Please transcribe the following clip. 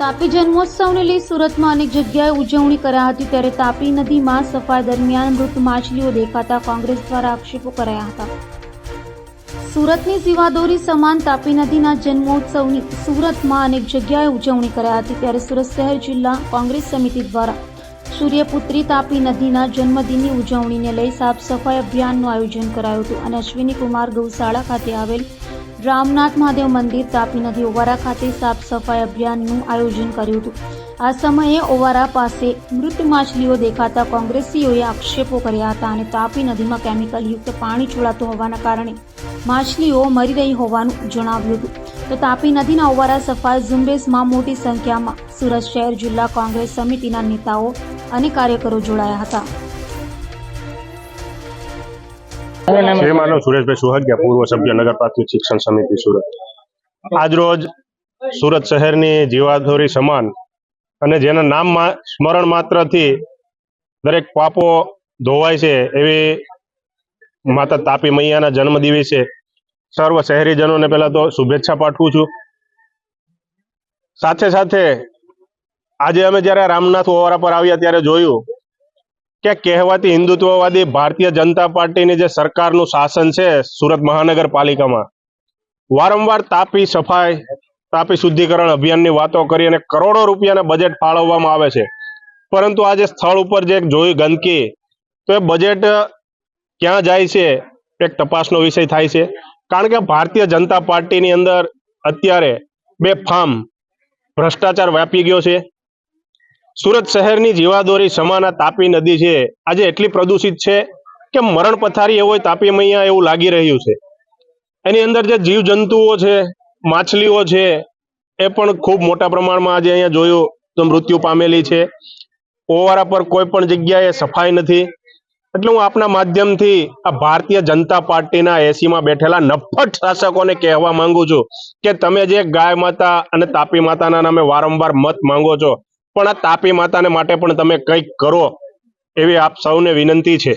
તાપી જન્મોત્સવને લઈ સુરતમાં અનેક જગ્યાએ ઉજવણી કરાઈ હતી. ત્યારે તાપી નદીમાં સફાઈ દરમિયાન મૃત માછલીઓ દેખાતા કોંગ્રેસ દ્વારા આક્ષેપો કરાયા હતા. સુરતની જીવાદોરી સમાન તાપી નદીના જન્મોત્સવની સુરતમાં અનેક જગ્યાએ ઉજવણી કરાઈ હતી. ત્યારે સુરત શહેર જિલ્લા કોંગ્રેસ સમિતિ દ્વારા સૂર્યપુત્રી તાપી નદીના જન્મદિનની ઉજવણીને લઈ સાફ સફાઈ અભિયાનનું આયોજન કરાયું હતું અને અશ્વિની કુમાર ગૌશાળા ખાતે આવેલ રામનાથ મહાદેવ મંદિર તાપી નદી ઓવારા ખાતે સાફ સફાઈ અભિયાનનું આયોજન કર્યું હતું. આ સમયે ઓવારા પાસે મૃત માછલીઓ દેખાતા કોંગ્રેસીઓએ આક્ષેપો કર્યા હતા અને તાપી નદીમાં કેમિકલયુક્ત પાણી છોડાતું હોવાના કારણે માછલીઓ મરી રહી હોવાનું જણાવ્યું હતું. તો તાપી નદીના ઓવારા સફાઈ ઝુંબેશમાં મોટી સંખ્યામાં સુરત શહેર જિલ્લા કોંગ્રેસ સમિતિના નેતાઓ અને કાર્યકરો જોડાયા હતા. માનવ સુરેશભાઈ સુહાગ્યા પૂર્વ સભ્ય નગર પ્રાથમિક શિક્ષણ સમિતિ સુરત. આજરોજ સુરત શહેરની જીવાધોરી સમાન અને જેના નામ મા- સ્મરણ માત્રથી દરેક પાપો ધોવાય છે એવી માતા તાપી મૈયાના જન્મ દિવસે સર્વ શહેરીજનોને પહેલા તો શુભેચ્છા પાઠવું છું. સાથે સાથે આજે અમે જ્યારે રામનાથ ઓવારા પર આવ્યા ત્યારે જોયું કે કહેવાતી હિન્દુત્વવાદી ભારતીય જનતા પાર્ટીની જે સરકારનું શાસન છે સુરત મહાનગરપાલિકામાં, વારંવાર તાપી સફાઈ, તાપી શુદ્ધિકરણ અભિયાનની વાતો કરી અને કરોડો રૂપિયાના બજેટ ફાળવવામાં આવે છે. પરંતુ આજે સ્થળ ઉપર જે જોઈ ગંદકી, તો એ બજેટ ક્યાં જાય છે, એક તપાસનો વિષય થાય છે. કારણ કે ભારતીય જનતા પાર્ટીની અંદર અત્યારે બે ફાર્મ ભ્રષ્ટાચાર વ્યાપી ગયો છે. સુરત શહેરની જીવાદોરી સમાના તાપી નદી છે. આજે એટલી પ્રદૂષિત છે કે મરણ પથારી એવો તાપી મૈયા એવું લાગી રહ્યું છે. એની અંદર જે જીવ જંતુઓ છે, માછલીઓ છે, એ પણ ખૂબ મોટા પ્રમાણમાં આજે અહીંયા જોયું તો મૃત્યુ પામેલી છે. ઓવારા પર કોઈ પણ જગ્યાએ સફાઈ નથી. એટલે હું આપના માધ્યમથી આ ભારતીય જનતા પાર્ટીના એસીમાં બેઠેલા નફટ શાસકોને કહેવા માંગુ છું કે તમે જે ગાય માતા અને તાપી માતાના નામે વારંવાર મત માંગો છો પણ આ તાપી માતાને માટે પણ તમે કંઈક કરો એવી આપ સૌને વિનંતી છે.